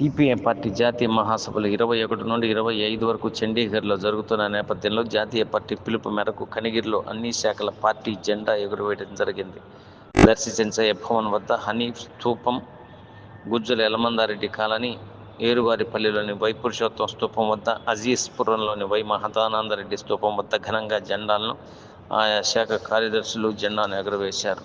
CPM party జాతీయ మహాసభలు ఇరవై ఒకటి నుండి ఇరవై ఐదు వరకు చండీగఢ్లో జరుగుతున్న నేపథ్యంలో జాతీయ పార్టీ పిలుపు మేరకు కనిగిరిలో అన్ని శాఖల పార్టీ జెండా ఎగురవేయడం జరిగింది. దర్శి చెంచయ్య భవన్ వద్ద హనీఫ్ స్థూపం గుజ్జల యలమందారెడ్డి కాలనీ ఏరువారిపల్లిలోని వై పురుషోత్తం స్థూపం వద్ద అజీజ్పురంలోని వై మహదానందరెడ్డి స్థూపం వద్ద ఘనంగా జెండాలను ఆయా శాఖ కార్యదర్శులు జెండాను ఎగురవేశారు.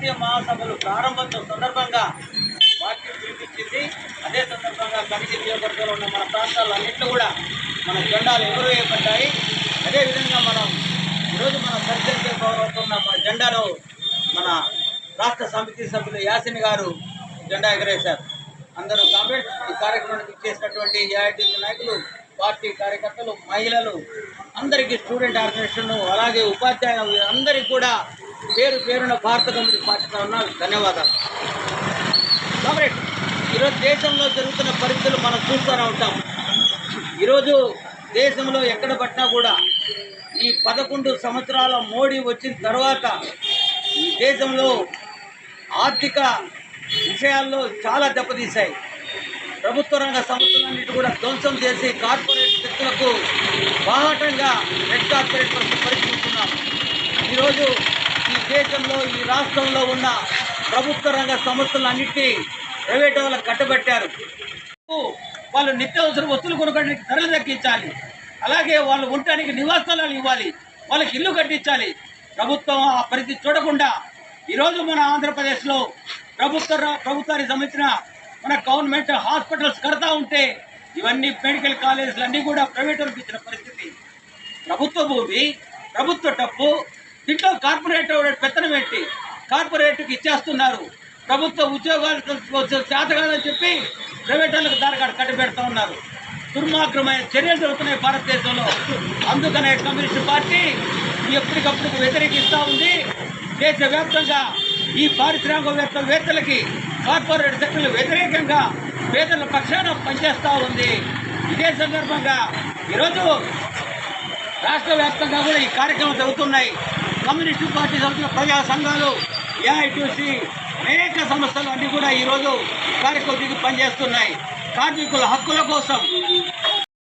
జాతీయ మహాసభలు ప్రారంభంతో సందర్భంగా పార్టీ పిలిపించింది అదే సందర్భంగా కమిటీ నియోజకవర్గంలో ఉన్న మన ప్రాంతాలన్నింటిలో కూడా మన జెండాలు ఎగురవేయబడ్డాయి. అదేవిధంగా మనం ఈరోజు మన ప్రెసిడెంట్ గౌరవంతో మన జెండాను మన రాష్ట్ర సమితి సభ్యులు యాసిన్ గారు జెండా ఎగరేశారు. అందరూ కామ్రేడ్స్ ఈ కార్యక్రమానికి చేసినటువంటి ఏఐటీసీ నాయకులు పార్టీ కార్యకర్తలు మహిళలు అందరికీ స్టూడెంట్ ఆర్గనైజేషన్ అలాగే ఉపాధ్యాయులు అందరికీ కూడా పేరు పేరున భారత కమిటీ పార్టీ తరఫున ధన్యవాదాలు. కామ్రేడ్ ఈరోజు దేశంలో జరుగుతున్న పరిస్థితులు మనం చూస్తూనే ఉంటాం. ఈరోజు దేశంలో ఎక్కడ పట్టినా కూడా ఈ పదకొండు సంవత్సరాల మోడీ వచ్చిన తర్వాత ఈ దేశంలో ఆర్థిక విషయాల్లో చాలా దెబ్బతీశాయి. ప్రభుత్వ రంగ సంస్థలన్నిటి కూడా ధ్వంసం చేసి కార్పొరేట్ శక్తులకు బాహటంగా రెడ్ కార్పొరేట్ పరిస్థితున్నాం ఈరోజు ఈ దేశంలో ఈ రాష్ట్రంలో ఉన్న ప్రభుత్వ రంగ సంస్థలన్నింటినీ ప్రైవేట్ వాళ్ళకి కట్టబెట్టారు. వాళ్ళు నిత్యావసర వస్తువులు కొనుక్కడానికి ధరలు తగ్గించాలి. అలాగే వాళ్ళు ఉండటానికి నివాసాలు ఇవ్వాలి. వాళ్ళకి ఇల్లు కట్టించాలి. ప్రభుత్వం ఆ పరిస్థితి చూడకుండా ఈరోజు మన ఆంధ్రప్రదేశ్లో ప్రభుత్వ ప్రభుత్వానికి సంబంధించిన మన గవర్నమెంట్ హాస్పిటల్స్ కడతా ఉంటే ఇవన్నీ మెడికల్ కాలేజీలు అన్నీ కూడా ప్రైవేట్ వాళ్ళకి ఇచ్చిన పరిస్థితి. ప్రభుత్వ భూమి ప్రభుత్వ డబ్బు దీంట్లో కార్పొరేట్ పెత్తనం పెట్టి కార్పొరేట్కి ఇచ్చేస్తున్నారు. ప్రభుత్వ ఉద్యోగాలు చేత కాదని చెప్పి ప్రైవేట్ వాళ్ళకి దారికాడ కట్టి ఉన్నారు. దుర్మార్గమైన చర్యలు జరుగుతున్నాయి భారతదేశంలో. అందుకనే కమ్యూనిస్ట్ పార్టీ ఎప్పటికప్పుడు వ్యతిరేకిస్తూ ఉంది. దేశవ్యాప్తంగా ఈ పారిశ్రామికవేత్తలకి కార్పొరేట్ శక్తులు వ్యతిరేకంగా పేదల పక్షాన పనిచేస్తూ ఉంది. ఇదే సందర్భంగా ఈరోజు రాష్ట్ర వ్యాప్తంగా కూడా ఈ కార్యక్రమం జరుగుతున్నాయి. కమ్యూనిస్టు పార్టీ సంస్థల ప్రజా సంఘాలు ఏఐటీసీ అనేక సంస్థలు అన్నీ కూడా ఈరోజు కార్యకర్తకి పనిచేస్తున్నాయి. కార్మికుల హక్కుల కోసం